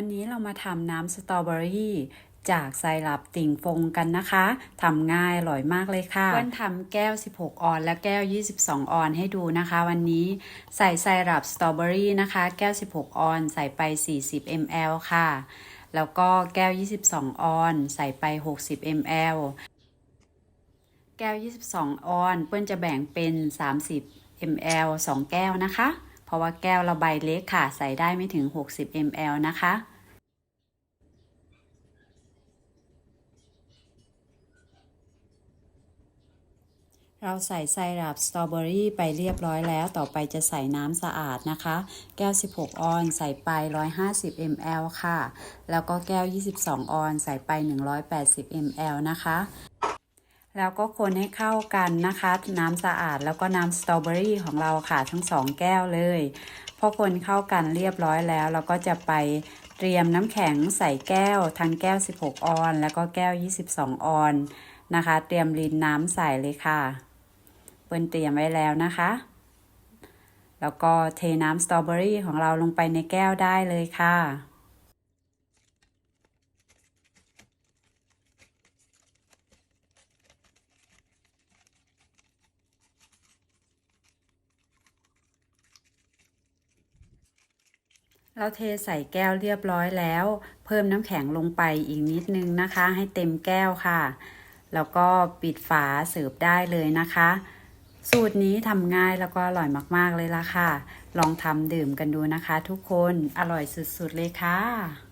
วันนี้เรามาทำน้ำสตรอเบอรี่จากไซรัปติ่งฟงกันนะคะ ทำง่ายอร่อยมากเลยค่ะ เพื่อนทำแก้ว 16 ออน และแก้ว 22 ออนให้ดูนะคะ วันนี้ใส่ไซรัปสตรอเบอรี่นะคะ แก้ว 16 ออน ใส่ไป 40 ml ค่ะ แล้วก็แก้ว 22 ออน ใส่ไป 60 ml แก้ว 22 ออน เพื่อนจะแบ่งเป็น 30 ml 2 แก้วนะคะ เพราะว่าแก้วเราใบเล็กค่ะ ใส่ได้ไม่ถึง 60 ml นะคะเราใส่ไซรัปสตรอเบอรี่ไปเรียบร้อยแล้ว ต่อไปจะใส่น้ำสะอาดนะคะ แก้ว 16 ออนใส่ไป 150 ml ค่ะ แล้วก็แก้ว 22 ออนใส่ไป 180 ml นะคะ แล้วก็คนให้เข้ากันนะคะ น้ำสะอาดแล้วก็น้ำสตรอเบอรี่ของเราค่ะทั้งสองแก้วเลยพอคนเข้ากันเรียบร้อยแล้ว เราก็จะไปเตรียมน้ำแข็งใส่แก้วทั้งแก้ว 16 ออน แล้วก็แก้ว 22 ออนนะคะ เตรียมรินน้ำใส่เลยค่ะเปิ้ลเตรียมไว้แล้วนะคะ แล้วก็เทน้ำสตรอเบอรี่ของเราลงไปในแก้วได้เลยค่ะ เราเทใส่แก้วเรียบร้อยแล้ว เพิ่มน้ำแข็งลงไปอีกนิดนึงนะคะ ให้เต็มแก้วค่ะ แล้วก็ปิดฝาเสิร์ฟได้เลยนะคะ สูตรนี้ทำง่ายแล้วก็อร่อยมากๆเลยล่ะค่ะ ลองทำดื่มกันดูนะคะ ทุกคนอร่อยสุดๆเลยค่ะ